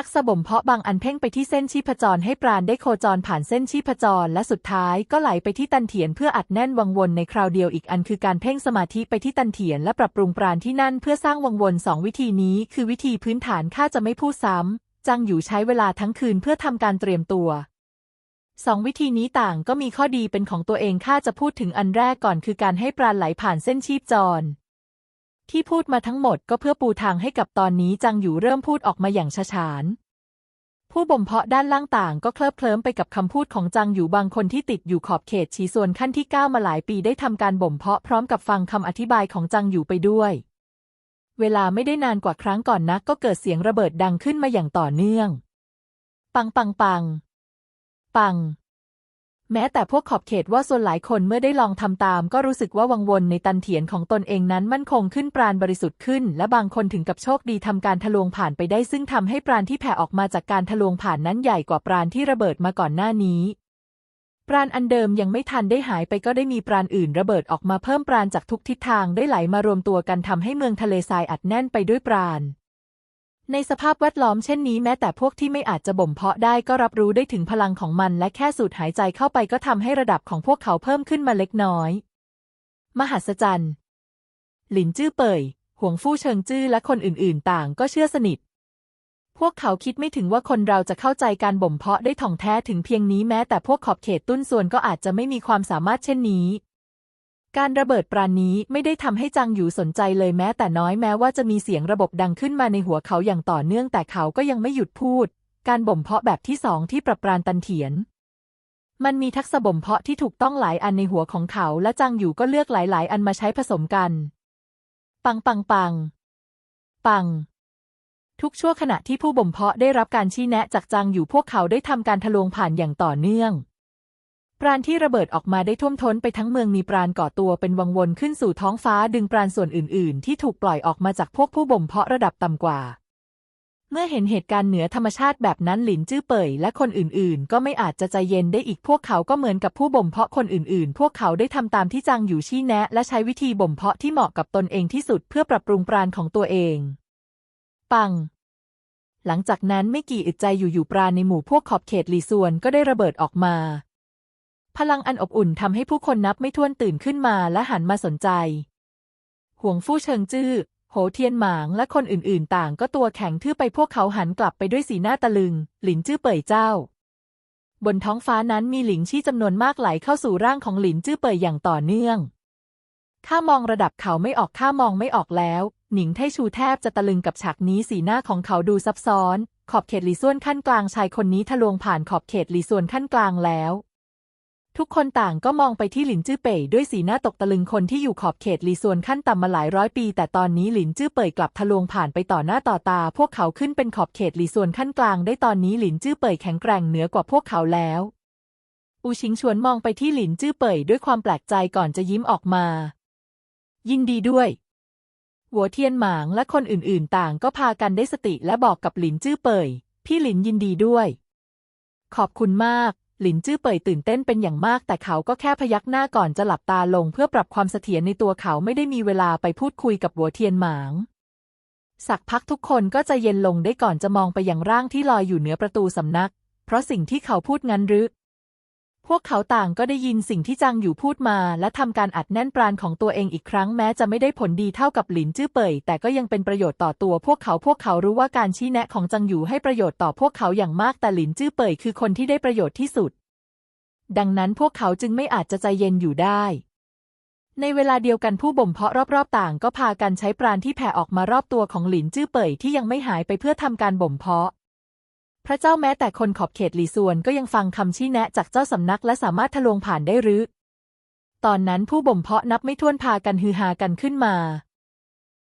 ทักษะบ่มเพาะบางอันเพ่งไปที่เส้นชีพจรให้ปราณได้โคจรผ่านเส้นชีพจร และสุดท้ายก็ไหลไปที่ตันเถียนเพื่ออัดแน่นวังวนในคราวเดียวอีกอันคือการเพ่งสมาธิไปที่ตันเถียนและปรับปรุงปราณที่นั่นเพื่อสร้างวังวนสองวิธีนี้ คือวิธีพื้นฐานข้าจะไม่พูดซ้ำจังอยู่ใช้เวลาทั้งคืนเพื่อทำการเตรียมตัวสองวิธีนี้ต่างก็มีข้อดีเป็นของตัวเองข้าจะพูดถึงอันแรกก่อนคือการให้ปราณไหลผ่านเส้นชีพจร ที่พูดมาทั้งหมดก็เพื่อปูทางให้กับตอนนี้จังอยู่เริ่มพูดออกมาอย่างฉาฉานผู้บ่มเพาะด้านล่างต่างก็เคลิบเคลิ้มไปกับคำพูดของจังอยู่บางคนที่ติดอยู่ขอบเขตฉีส่วนขั้นที่เก้ามาหลายปีได้ทำการบ่มเพาะพร้อมกับฟังคำอธิบายของจังอยู่ไปด้วย เวลาไม่ได้นานกว่าครั้งก่อนนักก็เกิดเสียงระเบิดดังขึ้นมาอย่างต่อเนื่อง ปังปังปัง ปัง แม้แต่พวกขอบเขตว่าส่วนหลายคนเมื่อได้ลองทำตาม ก็รู้สึกว่าวังวนในตันเถียนของตนเองนั้นมั่นคงขึ้นปราณบริสุทธิ์ขึ้น และบางคนถึงกับโชคดีทำการทะลวงผ่านไปได้ซึ่งทำให้ปราณที่แผ่ออกมาจากการทะลวงผ่านนั้นใหญ่กว่าปราณที่ระเบิดมาก่อนหน้านี้ปราณอันเดิมยังไม่ทันได้หายไปก็ได้มีปราณอื่นระเบิดออกมาเพิ่มปราณจากทุกทิศทางได้ไหลมารวมตัวกันทำให้เมืองทะเลทรายอัดแน่นไปด้วยปราณ ในสภาพแวดล้อมเช่นนี้แม้แต่พวกที่ไม่อาจจะบ่มเพาะได้ก็รับรู้ได้ถึงพลังของมัน และแค่สูดหายใจเข้าไปก็ทำให้ระดับของพวกเขาเพิ่มขึ้นมาเล็กน้อย มหัศจรรย์ หลินจื้อเป่ยหวงฟู่เชิงจื้อและคนอื่นๆ ต่างก็เชื่อสนิท พวกเขาคิดไม่ถึงว่าคนเราจะเข้าใจการบ่มเพาะได้ถ่องแท้ถึงเพียงนี้แม้แต่พวกขอบเขตตุ้นส่วนก็อาจจะไม่มีความสามารถเช่นนี้ การระเบิดปราณนี้ไม่ได้ทำให้จังอยู่สนใจเลยแม้แต่น้อยแม้ว่าจะมีเสียงระบบดังขึ้นมาในหัวเขาอย่างต่อเนื่องแต่เขาก็ยังไม่หยุดพูด การบ่มเพาะแบบที่สองที่ปรับปรานตันเถียน มันมีทักษะบ่มเพาะที่ถูกต้องหลายอันในหัวของเขา และจังอยู่ก็เลือกหลาย ๆ อันมาใช้ผสมกัน ปังปังปัง ปัง ทุกชั่วขณะที่ผู้บ่มเพาะได้รับการชี้แนะจากจังอยู่พวกเขาได้ทำการทะลวงผ่านอย่างต่อเนื่อง ปราณที่ระเบิดออกมาได้ท่วมท้นไปทั้งเมืองมีปราณก่อตัวเป็นวังวนขึ้นสู่ท้องฟ้าดึงปราณส่วนอื่น ๆ ที่ถูกปล่อยออกมาจากพวกผู้บ่มเพาะระดับต่ำกว่า เมื่อเห็นเหตุการณ์เหนือธรรมชาติแบบนั้นหลินจื้อเป่ยและคนอื่น ๆ ก็ไม่อาจจะใจเย็นได้อีกพวกเขาก็เหมือนกับผู้บ่มเพาะคนอื่น ๆ พวกเขาได้ทำตามที่จางอยู่ชี้แนะ และใช้วิธีบ่มเพาะที่เหมาะกับตนเองที่สุดเพื่อปรับปรุงปราณของตัวเอง ปังหลังจากนั้นไม่กี่อึดใจอยู่ๆปราณในหมู่พวกขอบเขตหลีส่วนก็ได้ระเบิดออกมา พลังอันอบอุ่นทำให้ผู้คนนับไม่ถ้วนตื่นขึ้นมาและหันมาสนใจ ห่วงฟู่เชิงจื้อ โหเทียนหมางและคนอื่นๆ ต่างก็ตัวแข็งทื่อไปพวกเขาหันกลับไปด้วยสีหน้าตะลึง หลินจื้อเป่ยเจ้า บนท้องฟ้านั้นมีหลิงชี่จำนวนมากไหลเข้าสู่ร่างของหลินจื้อเป่ยอย่างต่อเนื่อง ข้ามองระดับเขาไม่ออกข้ามองไม่ออกแล้ว หนิงไทชูแทบจะตะลึงกับฉากนี้สีหน้าของเขาดูซับซ้อน ขอบเขตหลีส่วนขั้นกลางชายคนนี้ทะลวงผ่านขอบเขตหลีส่วนขั้นกลางแล้ว ทุกคนต่างก็มองไปที่หลินจื้อเป่ยด้วยสีหน้าตกตะลึงคนที่อยู่ขอบเขตหลีส่วนขั้นต่ำมาหลายร้อยปี แต่ตอนนี้หลินจื้อเป่ยกลับทะลวงผ่านไปต่อหน้าต่อตา พวกเขาขึ้นเป็นขอบเขตหลีส่วนขั้นกลางได้ตอนนี้หลินจื้อเป่ยแข็งแกร่งเหนือกว่าพวกเขาแล้ว อูชิงชวนมองไปที่หลินจื้อเป่ยด้วยความแปลกใจก่อนจะยิ้มออกมา ยินดีด้วยหัวเทียนหมางและคนอื่นๆ ต่างก็พากันได้สติและบอกกับหลินจื้อเป่ยพี่หลินยินดีด้วย ขอบคุณมาก หลินจื้อเป่ยตื่นเต้นเป็นอย่างมาก แต่เขาก็แค่พยักหน้าก่อนจะหลับตาลงเพื่อปรับความเสถียรในตัวเขาไม่ได้มีเวลาไปพูดคุยกับหัวเทียนหมาง สักพักทุกคนก็จะเย็นลงได้ก่อนจะมองไปยังร่างที่ลอยอยู่เหนือประตูสำนัก เพราะสิ่งที่เขาพูดงั้นหรือ พวกเขาต่างก็ได้ยินสิ่งที่จังอยู่พูดมา และทำการอัดแน่นปราณของตัวเองอีกครั้งแม้จะไม่ได้ผลดีเท่ากับหลินจื้อเป่ยแต่ก็ยังเป็นประโยชน์ต่อตัวพวกเขาพวกเขารู้ว่าการชี้แนะของจังอยู่ให้ประโยชน์ต่อพวกเขาอย่างมากแต่หลินจื้อเป่ยคือคนที่ได้ประโยชน์ที่สุด ดังนั้นพวกเขาจึงไม่อาจจะใจเย็นอยู่ได้ ในเวลาเดียวกันผู้บ่มเพาะรอบๆ ต่างก็พากันใช้ปราณที่แผ่ออกมารอบตัวของหลินจื้อเป่ยที่ยังไม่หายไปเพื่อทำการบ่มเพาะ พระเจ้าแม้แต่คนขอบเขตหลีส่วนก็ยังฟังคำชี้แนะจากเจ้าสำนักและสามารถทะลวงผ่านได้หรือ ตอนนั้นผู้บ่มเพาะนับไม่ถ้วนพากันฮือฮากันขึ้นมา